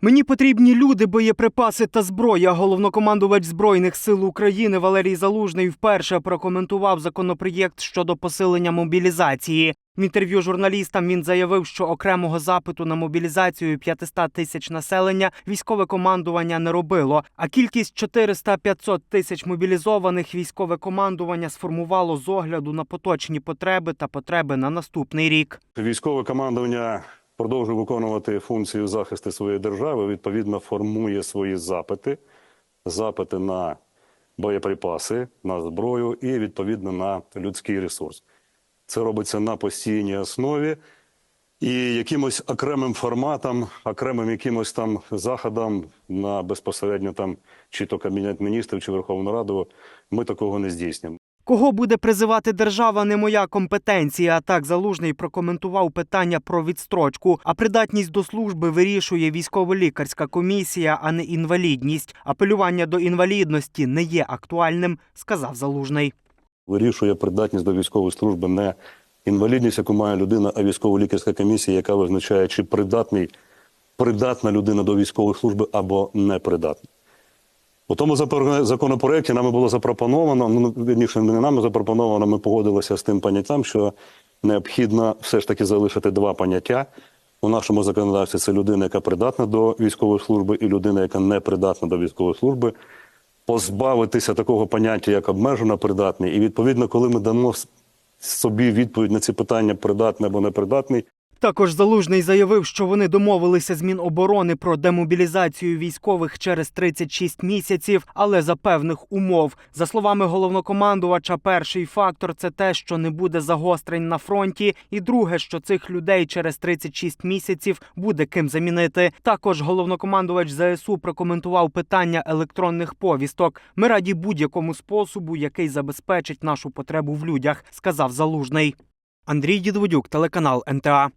Мені потрібні люди, боєприпаси та зброя. Головнокомандувач збройних сил України Валерій Залужний вперше прокоментував законопроєкт щодо посилення мобілізації. В інтерв'ю журналістам він заявив, що окремого запиту на мобілізацію 500 тисяч населення військове командування не робило. А кількість 400-500 тисяч мобілізованих військове командування сформувало з огляду на поточні потреби та потреби на наступний рік. Військове командування продовжує виконувати функцію захисту своєї держави, відповідно формує свої запити, запити на боєприпаси, на зброю і відповідно на людський ресурс. Це робиться на постійній основі. І якимось окремим форматом, окремим якимось там заходом на безпосередньо там чи то Кабінет міністрів, чи Верховну Раду, ми такого не здійснимо. Кого буде призивати держава, не моя компетенція. А Так залужний прокоментував питання про відстрочку. А придатність до служби вирішує військово-лікарська комісія, а не інвалідність. Апелювання до інвалідності не є актуальним, сказав залужний. вирішує придатність до військової служби не інвалідність, яку має людина, а військово-лікарська комісія, яка визначає, чи придатний, придатна людина до військової служби або непридатна. У тому законопроекті нами було запропоновано, ну вірніше, не нами запропоновано, ми погодилися з тим поняттям, що необхідно все ж таки залишити два поняття. У нашому законодавстві це людина, яка придатна до військової служби, і людина, яка не придатна до військової служби позбавитися такого поняття, як обмежено придатний. І відповідно, коли ми дамо собі відповідь на ці питання придатний або непридатний, Також залужний заявив, що вони домовилися з Міноборони про демобілізацію військових через 36 місяців, але за певних умов. За словами головнокомандувача, перший фактор це те, що не буде загострень на фронті, і друге, що цих людей через 36 місяців буде ким замінити. Також головнокомандувач ЗСУ прокоментував питання електронних повісток. Ми раді будь-якому способу, який забезпечить нашу потребу в людях, сказав залужний. Андрій Дідводюк, телеканал НТА.